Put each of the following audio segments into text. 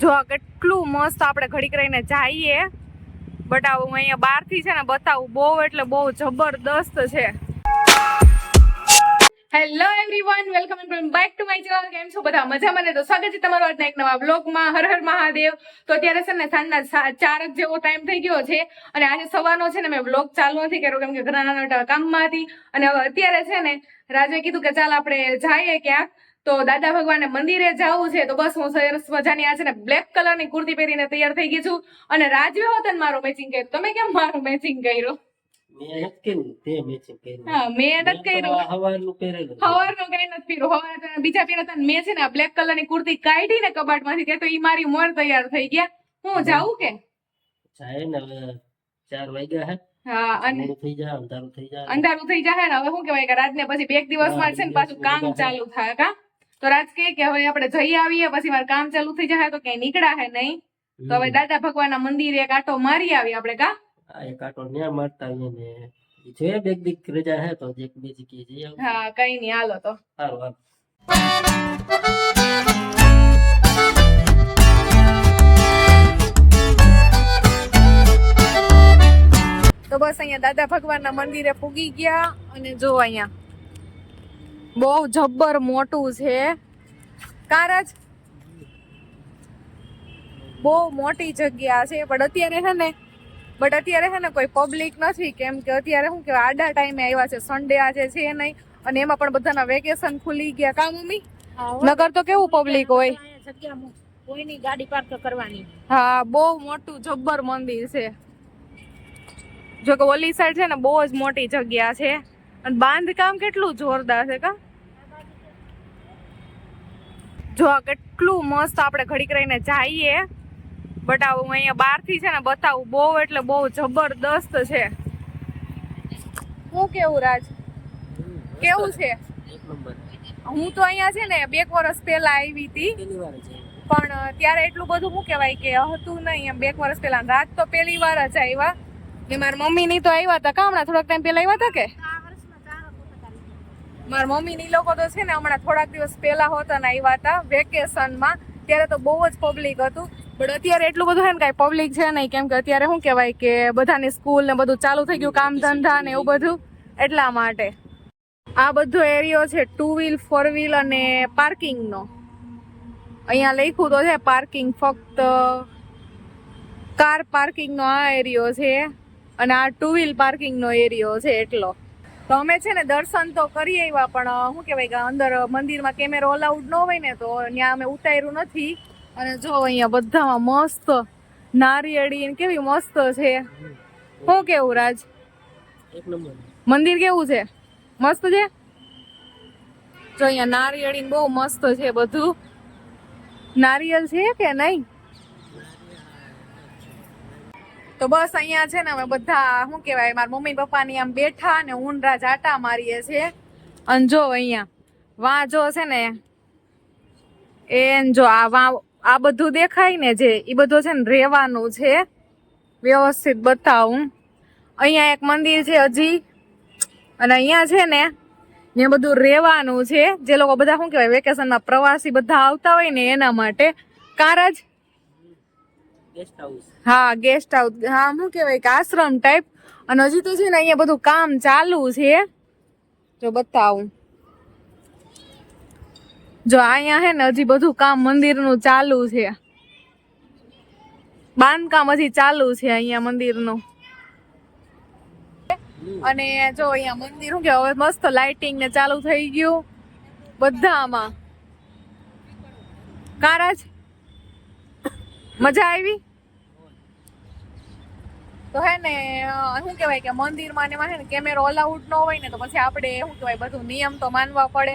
જો આ કેટલું મસ્ત આપણે ઘડીક રહીને જઈએ. બટ હું અહીંયા બહારથી છે ને બતાવું બહુ એટલે બહુ જબરદસ્ત છે. Hello everyone welcome and back to my channel કેમ છો બધા? મજામાં ને? તો સ્વાગત છે તમારું આજના એક નવા બ્લોગમાં હર હર મહાદેવ. તો અત્યારે છે ને સાંજના ચાર જેવો ટાઈમ થઈ ગયો છે. અને આજે સવારનો છે ને મેં બ્લોગ ચાલુ નથી કર્યો, કેમ કે ઘણા નાના કામમાં હતી. અને હવે અત્યારે છે ને રાજે કીધું કે ચાલ આપણે જઈએ ક્યાંક. તો દાદા ભગવાનને મંદિરે જવું છે તો બસ હું સરસ મજાની આ છે ને બ્લેક કલરની કુર્તી પહેરીને તૈયાર થઈ ગઈ છું. અને રાજવે હોત ને મારું મેચિંગ કર્યું. તમે કેમ મારું મેચિંગ કર્યું? મેં મેં બીજા પહેર્યા હતા મેં છે ને બ્લેક કલરની કુર્તી કાઢી ને તો ઈ મારી મોર તૈયાર થઈ ગયા. હું જાઉં કે? જાય ને હવે ચાર વાગ્યા હે. અંધારું થઈ જાય. ને હવે શું કેવાય કે રાતને પછી બે દિવસ દિવસમાં છે ને પાછું કામ ચાલુ થાય કા તો રાત કહે કે હવે આપણે જઈ આવીએ પછી મારે કામ ચાલુ થઈ જાય તો ક્યાંય નીકળ્યા હે નહીં. તો હવે દાદા ભગવાનના મંદિરે એક આટો મારી આવી આપણે કા આ એક આટો ન્યા મારતા આવીએ ને. ઈ જોઈએ બે દીક રજા હે તો એક બે જગ્યાએ જઈ આવું. હા કઈ નહીં હાલો તો. સારું હાલ. તો બસ અહીંયા દાદા ભગવાનના મંદિરે પૂગી ગયા અને જો અહીંયા બહુ જબ્બર મોટું છે. કારજ બહુ મોટી જગ્યા છે પણ અત્યારે છે ને બટ અત્યારે છે ને કોઈ પબ્લિક નથી કેમ કે અત્યારે શું કહેવાય આડા ટાઈમે આવ્યા છે સન્ડે આજે છે નહીં અને એમાં પણ બધાના વેકેશન ખુલી ગયા. કા મમ્મી? નગર તો કેવું પબ્લિક હોય? જગ્યા કોઈની ગાડી પાર્ક કરવાની. હા બહુ મોટું જબ્બર મંદિર છે. જો કે ઓલી સાઈડ છે ને બહુ જ મોટી જગ્યા છે. અને બાંધકામ કેટલું જોરદાર છે કા? જો આ કેટલું મસ્ત આપણે ઘડીક રહીને જઈએ. બટ આવું હું અહીંયા બહારથી છે ને બતાવું બહુ એટલે બહુ જબરદસ્ત છે. શું કેવું રાજ? કેવું છે? હું તો અહીંયા છે ને બે વર્ષ પહેલા આવી હતી. પણ ત્યારે એટલું બધું શું કહેવાય કે હતું નહીં. એમ બે વર્ષ પહેલા. રાત તો પહેલી વાર જ આવ્યા. ને મારા મમ્મી ની તો આવ્યા હતા. કા હમણાં થોડાક ટાઈમ પહેલા આવ્યા હતા કે? મારા મમ્મી ની લોકો તો છે ને હમણાં થોડાક દિવસ પહેલા હોતા ને આવ્યા હતા વેકેશનમાં, ત્યારે તો બહુ જ પબ્લિક હતું. પણ અત્યારે એટલું બધું છે ને કાંઈ પબ્લિક છે નહીં. કેમ કે અત્યારે શું કહેવાય કે બધાની સ્કૂલ ને બધું ચાલુ થઈ ગયું, કામ ધંધા ને એવું બધું. એટલા માટે. આ બધો એરિયો છે ટુ વ્હીલ ફોર વ્હીલ અને પાર્કિંગનો અહીંયા લખ્યું તો છે પાર્કિંગ ફક્ત કાર પાર્કિંગનો આ એરિયો છે અને આ ટુ વ્હીલ પાર્કિંગનો એરિયો છે એટલો. તો અમે છે ને દર્શન તો કરી આવ્યા પણ શું કહેવાય કે અંદર મંદિરમાં કેમેરો અલાઉડ ન હોય ને તો ત્યાં અમે ઉતાર્યું નથી. અને જો અહીંયા બધામાં મસ્ત નારિયેળી કેવી મસ્ત છે. શું કેવું રાજ? મંદિર કેવું છે? મસ્ત છે? જો અહીંયા નારિયેળી બહુ મસ્ત છે બધું. નારિયેલ છે કે નહીં? તો બસ અહીંયા છે ને અમે બધા, શું કહેવાય, મારા મમ્મી પપ્પાની આમ બેઠા ને ઊંડરા જાટા મારીએ છીએ. અને જો અહીંયા, વાંજો છે ને, એ જો આ વા, આ બધું દેખાય ને જે એ બધું છે ને રહેવાનું છે. વ્યવસ્થિત બતાવું. અહીંયા એક મંદિર છે હજી. અને અહીંયા છે ને, ત્યાં બધું રહેવાનું છે. જે લોકો બધા, શું કહેવાય વેકેશનમાં પ્રવાસી બધા આવતા હોય ને એના માટે કારજ હા ગેસ્ટ હાઉસ હા, શું કહેવાય કે આશ્રમ ટાઈપ અને હજી તો છે ને અહીંયા બધું કામ ચાલુ છે. જો બતાવું. જો અહીંયા હે ને હજી બધું કામ મંદિરનું ચાલુ છે. બાંધકામ હજી ચાલુ છે અહીંયા મંદિરનું. અને જો અહીંયા મંદિર શું કે હવે મસ્ત લાઇટિંગ ને ચાલુ થઈ ગયું. બધામાં. કારાજ, મજા આવી? તો હે ને શું કહેવાય કે મંદિરમાં ને હે ને કેમેરો અલાઉડ ન હોય ને તો પછી આપણે શું કહેવાય બધું નિયમ તો માનવા પડે.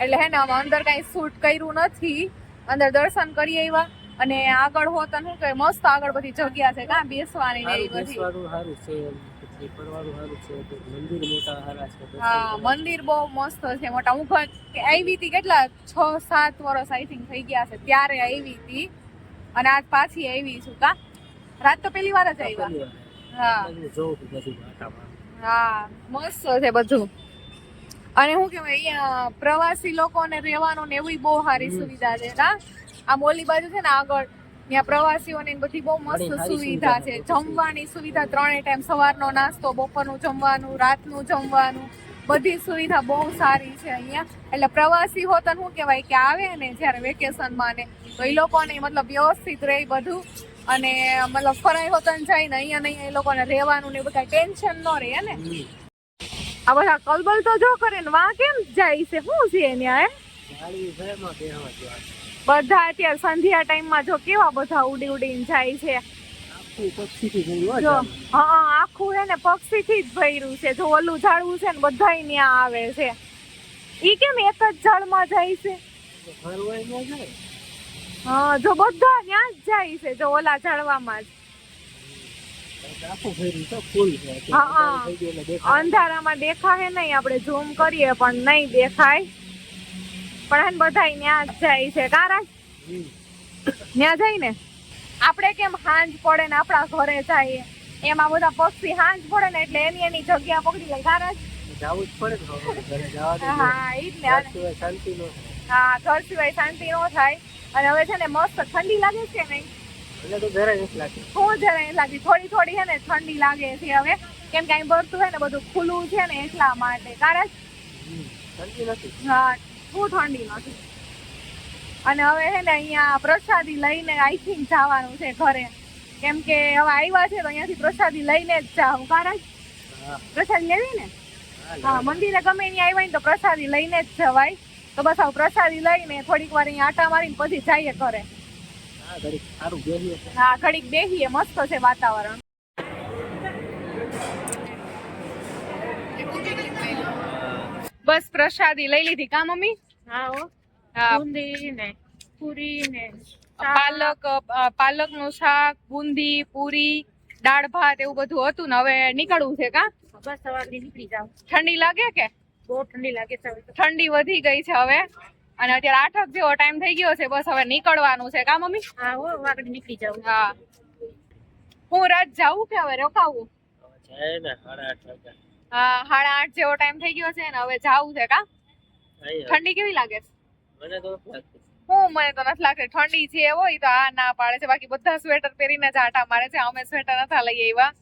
એટલે હે ને આમાં અંદર કાંઈ શૂટ કર્યું નથી. અંદર દર્શન કરી આવ્યા અને આગળ હોત તો શું કહેવાય મસ્ત આગળ બધી જગ્યા છે કાં બેસવાની ને એવી બધી. સારું છે હા મંદિર બહુ મસ્ત છે મોટા. હું આવી હતી કેટલા? છ સાત વર્ષ આઈ થિંક થઈ ગયા છે ત્યારે આવી હતી અને આજ પાછી આવી છું કા? રાત તો પહેલી વાર જ આવ્યા. હા. જોઉં છું બધું આટામાં. હા મસ્ત છે બધું. અને શું કેવાય અહીંયા પ્રવાસી લોકોને રહેવાનું ને એવી બહુ સારી સુવિધા છે ના આ મોલી બાજુ છે ને આગળ ત્યાં પ્રવાસીઓને બધી બહુ મસ્ત સુવિધા છે. જમવાની સુવિધા ત્રણેય ટાઈમ સવારનો નાસ્તો બપોરનું જમવાનું રાતનું જમવાનું બધી સુવિધા બહુ સારી છે અહીંયા. એટલે પ્રવાસી હોત શું કહેવાય કે આવે ને જ્યારે વેકેશનમાં ને તો એ લોકોને મતલબ વ્યવસ્થિત રહે બધું. અને મતલબ ફરાઈ હોતન જાય ને અહીંયા નહીં એ લોકોને રહેવાનું ને કાંઈ ટેન્શન ન રહે ને? આ બધા કલબલ તો જો કરે ને વા કેમ જાય છે? શું છે ત્યાં છે. બધા અત્યારે સંધ્યા ટાઈમમાં જો કેવા બધા ઉડી ઉડીને જાય છે. આખું હો આખું હે ને પક્ષીથી જ ભર્યું છે. જો ઓલું ઝાડવું છે ને બધાય ત્યાં આવે છે. ઈ કેમ એક જ ઝાડમાં જાય છે. હા જો બધા ત્યાં જ જાય છે જો ઓલા ઝાડવામાં જ. અંધારામાં દેખાય નહીં આપણે ઝૂમ કરીએ પણ નહીં દેખાય. પણ બધાય ત્યાં જ જાય છે. કારણ ત્યાં જાય ને આપણે કેમ હાંજ પડે ને આપણા ઘરે જઈએ એમાં બધા પક્ષી હાંજ પડે ને એટલે એની એની જગ્યા પકડી લે. કારણ જવું જ પડે હા એ જ ને. શાંતિ ન. હા ઘર સિવાય શાંતિ ન થાય. અને હવે છે ને મસ્ત ઠંડી લાગે છે નહીં તો જરાય નથી લાગતું. જરાય લાગી થોડી થોડી છે ને ઠંડી લાગે છે હવે. કેમ કે અહીં ભરતું છે ને બધું ખુલ્લું છે ને એટલા માટે. કારણ હમ. નથી. હા શું ઠંડી નથી. અને હવે છે ને અહીંયા પ્રસાદી લઈને આઈ થિંક જવાનું છે ઘરે. કેમ કે હવે આવ્યા છે તો અહીંયાથી પ્રસાદી લઈને જ જાઉં. કારણ પ્રસાદી લેવી ને? હા, હા મંદિરે ગમે ત્યાં આવ્યા ને તો પ્રસાદી લઈને જ જવાય. તો બસ આવું પ્રસાદી લઈને થોડીક વાર અહીંયા આટા મારીને પછી જઈએ ઘરે. હા ઘડીક સારું બેસીએ તો. હા ઘડીક બેહીએ મસ્ત છે વાતાવરણ. બસ પ્રસાદી લઈ લીધી કા મમ્મી? હા હો. બુંદી ને પૂરી ને પાલક પાલકનું શાક બુંદી પૂરી દાળ ભાત એવું બધું હતું ને હવે નીકળવું છે કા? બસ સવારથી નીકળી જાવ ઠંડી લાગે કે? બહુ ઠંડી લાગે છે ઠંડી વધી ગઈ છે હવે. અને અત્યારે આઠક જેવો ટાઈમ થઈ ગયો છે બસ હવે નીકળવાનું છે. કા મમ્મી? હા હો વાગડી નીકળી જાવ હા. હું રાત જાઉં કે હવે રોકાવું? છે ને સાડા આઠ હા સાડા આઠ જેવો ટાઈમ થઈ ગયો છે ને હવે જાવું છે કા? ઠંડી કેવી લાગે? છે મને તો હું મને તો નથી લાગતી. ઠંડી છે હોય તો આ ના પાડે છે. બાકી બધા સ્વેટર પહેરીને જ આટા મારે છે. અમે સ્વેટર નતા લઈ આવ્યા.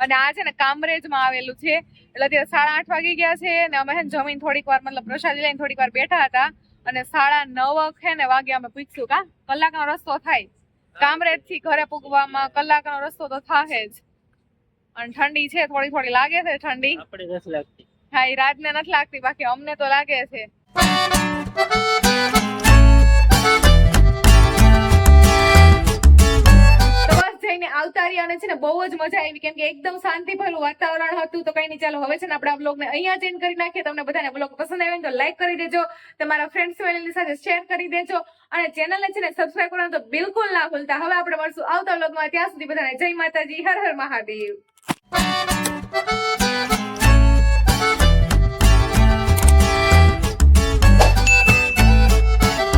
અને આ છે ને કામરેજમાં આવેલું છે. એટલે અત્યારે સાડા આઠ વાગી ગયા છે અને અમે છે જમીન થોડીક વાર મતલબ પ્રસાદી લઈને થોડીક વાર બેઠા હતા. અને સાડા નવ છે ને વાગે અમે પૂછ્યું કા કલાકનો રસ્તો થાય. કામરેજથી ઘરે પૂગવામાં કલાકનો રસ્તો તો થાય જ. અને ઠંડી છે થોડી થોડી લાગે છે ઠંડી. હા એ રાતને નથી લાગતી બાકી અમને તો લાગે છે. મજા આવી કેમ કે એકદમ શાંતિભર્યું વાતાવરણ હતું. તો કઈ નહીં, ચાલો હવે છે ને આપણે આ બ્લોગને અહીંયા જ કરી નાખીએ. તમને બધાને બ્લોગ પસંદ આવે તો લાઈક કરી દેજો. તમારા ફ્રેન્ડ્સ ફેમિલી સાથે શેર કરી દેજો. અને ચેનલને છે ને સબસ્ક્રાઈબ કરવાનું તો બિલકુલ ના ભૂલતા. હવે આપણે મળશું આવતા બ્લોગમાં ત્યાં સુધી બધાને જય માતાજી. હર હર મહાદેવ.